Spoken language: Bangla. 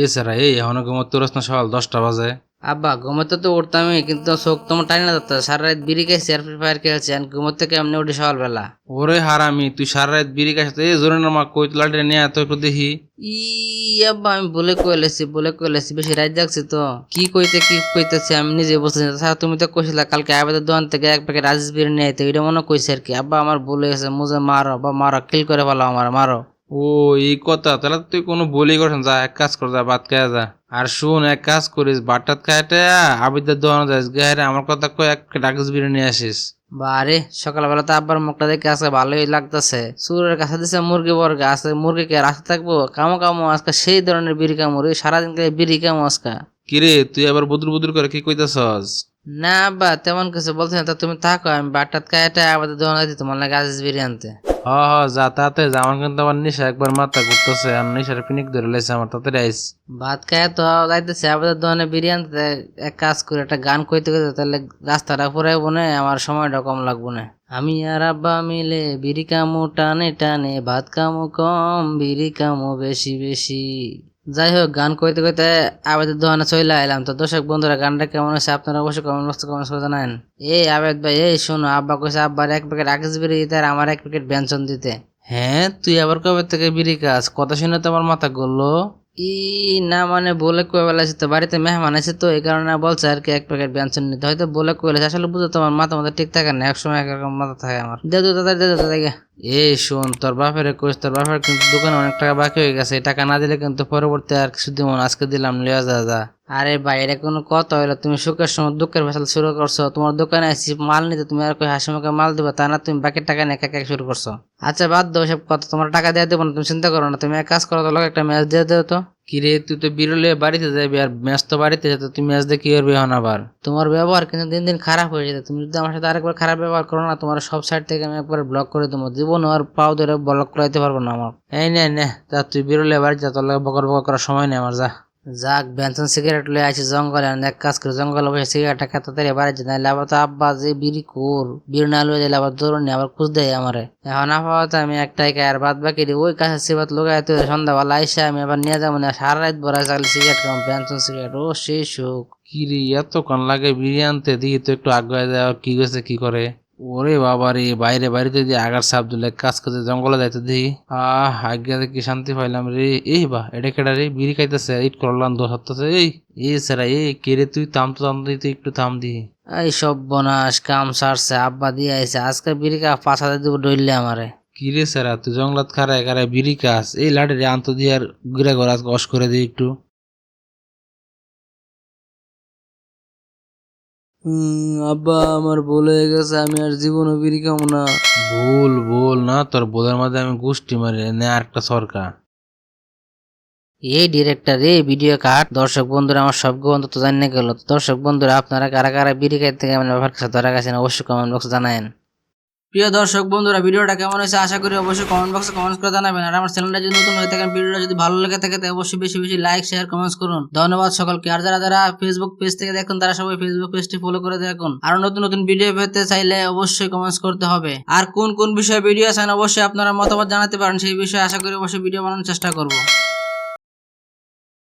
এ স্যার এই এখনও ঘুমোতে তোরস না সকাল দশটা বাজে। আব্বা ঘুমোতে তো উঠতামই কিন্তু চোখ তোমার টাইম না ধরতো সারা রাত বিড়ি খাইছি আর ফ্রি ফায়ার খেলছি আর ঘুমোতে কেমনি উঠি সকালবেলা? ওরে হারামি তুই সারা রাত বিড়ি খাইছ এ জোরে না মা কই লাটে নিয়ে এত একটু দেখি। ই আব্বা আমি বলে কইলেছি বলে কইলেছি বেশি রাত জাগছি তো। কি কইতে কি কইতেছি আমি নিজে বুঝতেছি না। স্যার তুমি তো কইছিলা কালকে আবেদের দোকান থেকে এক প্যাকেট আজিজ বিরিয়ানি আইতে ওইটা মনে কইছে আর কি। আব্বা আমার ভুলে গেছে মুজে মারো বা মারো কিল করে ফেলো আমার মারো। ও এই কথা। তাহলে তুই কোনো বলি করছেন যা এক কাজ কর যা ভাত খায় যা। আর শুন এক কাজ করিস বাটাত খাইতে আবিদের দোকানে যাইস। গায়ে আমার কথা কই এক ডাকিস বিরিয়ানি আসিস। বারে সকালবেলা তো আব্বার মুখটা দেখে আজকে ভালোই লাগতেছে। সুরের কাছে দিছে মুরগি বর্গা। আছে মুরগি কে রাস্তা থাকব? কামো কামো আজকে সেই ধরনের বিড়ি কামড়। সারাদিন বিড়ি কামো আজকে। কিরে তুই আবার বুদুর বুদুর করে কি কইতাছস? না আব্বা তেমন কিছু বলছি না। তা তুমি থাকো আমি বাটাত খাইটা দোকানে দিই তোমার লাগে আজিজ বিরিয়ানিতে হ হ, যা তাতে কিন্তু আমার নিশা একবার মাথা ঘুরতেছে, আর নিশার পিনিক ধরে লাইছে আমার, তাতে রাইস ভাত খায় তো যাইতেছে আমাদের দোকানে বিরিয়ানিতে এক কাজ করে, একটা গান কইতে কইতে, তাহলে রাস্তাটা ফুরাইবো না আমার সময়টা কম লাগবো না। আমি আর আব্বা মিলে বিড়ি কামু টানে টানে ভাত কামু কম, বিড়ি কামু বেশি বেশি। যাই হোক গান কইতে কইতে আবেদের দোকানে চলে এলাম তো দর্শক বন্ধুরা, গানটা কেমন আছে আপনারা অবশ্যই কমেন্ট বক্সে কমেন্ট করে জানান এই আবেদ ভাই, এই শোনো, আব্বা কইছে, আব্বার এক প্যাকেট আকিস বিড়ি দিতে আর আমার এক প্যাকেট ব্যঞ্জন দিতে। হ্যাঁ তুই আবার কবে থেকে বিড়ি কাজ কথা শুনে তো আমার মাথা গললো। ই, না মানে বলে কয়ে বেলাছে তো, বাড়িতে মেহমান আছে তো, এই কারণে বলছে আর কি এক প্যাকেট ব্যঞ্জন নিতে। হয়তো বলে কয়ে আসলে বুঝো তোমার মাথা মাথা ঠিক থাকে না, একসময় একরকম মাথা থাকে আমার। দে দাদা দে দাদা এই শোন, তোর বাপের কইস, তোর বাপের কিন্তু দোকানে অনেক টাকা বাকি হয়ে গেছে টাকা না দিলে কিন্তু পরবর্তী আর কিছু দিব আজকে দিলাম, লিয়া যা যা। আরে ভাই, এটা কোনো কথা হইল, তুমি সুখের সময় দুঃখের ফেসাল শুরু করছ, তোমার দোকানে আসছি মাল নিতে তুমি আর কই হাসি মুখে মাল দেবো, তা না তুমি বাকি টাকা নিয়ে একা শুরু করছ। আচ্ছা বাদ দাও সব কথা, তোমার টাকা দিয়ে দেবো না, তুমি চিন্তা করো না, তুমি এক কাজ করো তো লোক একটা ম্যাচ দিয়ে দেবো তো। কিরে, তুই তো বিরলে বাড়িতে যাবি আর ম্যাচ তো বাড়িতে যেত, তুই ম্যাচ দিয়ে কি করবি এখন আবার? তোমার ব্যবহার কিন্তু দিন দিন খারাপ হয়ে যেত। তুমি যদি আমার সাথে আরেকবার খারাপ ব্যবহার করো না, তোমার সব সাইড থেকে আমি একবার ব্লক করে দেবো। জীবন আর পাও ধরে ব্লক করাইতে পারব না আমার। এই নে তা তুই বিরলে বাড়িতে তোর বকর বকর করার সময় নেই আমার, যা। যাক, বেনসন সিগারেট লয়ে আছি জঙ্গলে এক কাজ করে, জঙ্গলে বসে সিগারেটটা খেতে তাড়িয়ে বাড়ি যেতে নাহলে আবার তো আব্বা যে বিড়ি কোর, বিড়ি না লয়ে যাইলে আবার দৌড়নি আবার খুঁজ দেয় আমারে। এখন আপাতত আমি একটাই আর বাদ বাকি দিই ওই কাছে সিবাত লোকায় তো সন্ধ্যাবেলা আইসা আমি আবার নিয়ে যাব, না সারা রাত বড় চাকলি সিগারেট খাব, বেনসন সিগারেট, ও সেই সুখ। কিরে এতক্ষণ লাগে বিরিয়ানি আনতে, দেখি তো একটু আগে দেওয়া কি গেছে, কি করে? ওরে বাবা রে বাইরে বাড়িতে দিয়ে আগার সাপ দিলে কাজ করতে জঙ্গলে যাইতে দেখি। আহ আজ্ঞা কি শান্তি পাইলাম রে। এই বা এটা কেডা রে? বিড়ি খাইতেছে ইট করলাম দোষ হতেছে এই এ সারা এ কে রে তুই থাম তো থাম দিতে একটু থাম দি। এই সব বনাস কাম সারছে আব্বা দিয়ে আইছে। আজকে বিড়ি কা পাঁচ হাজার দিব ডইলে আমারে। কি রে সারা তুই জঙ্গলাত খারায় খারায় বিড়ি খাস। এই লাড়ি রে আন্ত দিয়ে আর ঘুরে ঘর আজকে অস করে দিই একটু। আব্বা আমার ভুল হয়ে গেছে আমি আর জীবন বিড়ি খাব না। ভুল ভুল না তোর বোধের মাঝে আমি গোষ্ঠী মারি নে আর একটা সরকার এই ডিরেক্টর এই ভিডিও কাট। দর্শক বন্ধুরা আমার সবগুলো অন্তত তো জানিয়ে গেল। দর্শক বন্ধুরা আপনারা কারা কারা বিড়ি খাইতে থেকে আমার ব্যবহার কাছে ধরা গেছেন অবশ্যই কমেন্ট বক্সে জানায়েন। প্রিয় দর্শক বন্ধুরা, ভিডিওটা কেমন হয়েছে আশা করি অবশ্যই কমেন্ট বক্সে কমেন্ট করে জানাবেন। আর আমার চ্যানেলটা যদি নতুন হয়ে থাকেন, ভিডিওটা যদি ভালো লেগে থাকে, তাহলে অবশ্যই বেশি বেশি লাইক শেয়ার কমেন্টস করুন। ধন্যবাদ সকলকে। আর যারা যারা ফেসবুক পেজ থেকে দেখুন, তারা সবাই ফেসবুক পেজটি ফলো করে দেখুন। আর নতুন নতুন ভিডিও পেতে চাইলে অবশ্যই কমেন্টস করতে হবে। আর কোন কোন বিষয়ে ভিডিও চান অবশ্যই আপনারা মতামত জানাতে পারেন। সেই বিষয়ে আশা করি অবশ্যই ভিডিও বানানোর চেষ্টা করব।